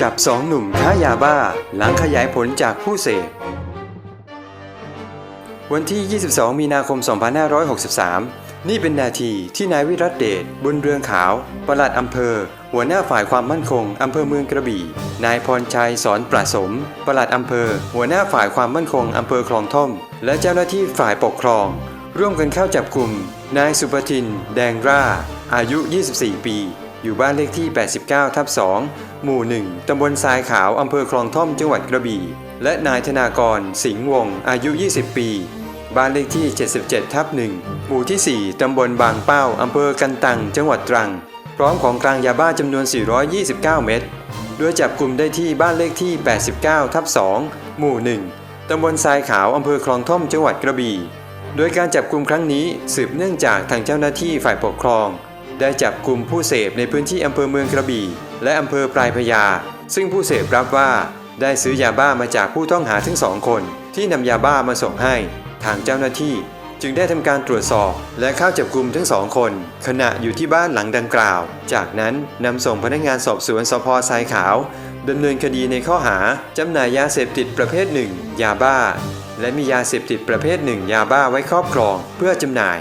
จับสองหนุ่มค้ายาบ้า หลังขยายผลจากผู้เสพวันที่ 22 มีนาคม 2563 นี่เป็นนาทีที่นายวิรัตเดช บุญเรืองขาว ปลัดอำเภอ หัวหน้าฝ่ายความมั่นคง อำเภอเมืองกระบี่ นายพรชัยสอนประสม ปลัดอำเภอ หัวหน้าฝ่ายความมั่นคง อำเภอคลองท่อม และเจ้าหน้าที่ฝ่ายปกครอง ร่วมกันเข้าจับกลุ่ม นายสุปทิน แดงร่า อายุ 24 ปี อยู่บ้านเลขที่ 89 ทับ 2 หมู่ 1 ตำบลทรายขาว อำเภอคลองท่อม จังหวัดกระบี่ และนายธนากร สิงห์วงศ์อายุ 20 ปี บ้านเลขที่ 77 ทับ 1 หมู่ที่ 4 ตำบลบางเป้า อำเภอกันตัง จังหวัดตรัง พร้อมของกลางยาบ้าจำนวน 429 เม็ด โดยจับกลุ่มได้ที่บ้านเลขที่ 89 ทับ 2 หมู่ 1 ตำบลทรายขาว อำเภอคลองท่อม จังหวัดกระบี่ โดยการจับกลุ่มครั้งนี้สืบเนื่องจากทางเจ้าหน้าที่ฝ่ายปกครอง ได้จับกลุ่มผู้เสพในพื้นที่อำเภอเมืองกระบี่ และอำเภอปลายพญาซึ่งผู้เสพรับว่าได้ซื้อยาบ้ามาจากผู้ต้องหาทั้งสองคน ที่นำยาบ้ามาส่งให้ ทางเจ้าหน้าที่ จึงได้ทำการตรวจสอบและเข้าจับกลุ่มทั้งสองคน ขณะอยู่ที่บ้านหลังดังกล่าว จากนั้นนำส่งพนักงานสอบสวนสพทรายขาวดำเนินคดีในข้อหาจำหน่ายยาเสพติดประเภทหนึ่งยาบ้า และมียาเสพติดประเภทหนึ่งยาบ้าไว้ครอบครอง เพื่อจำหน่าย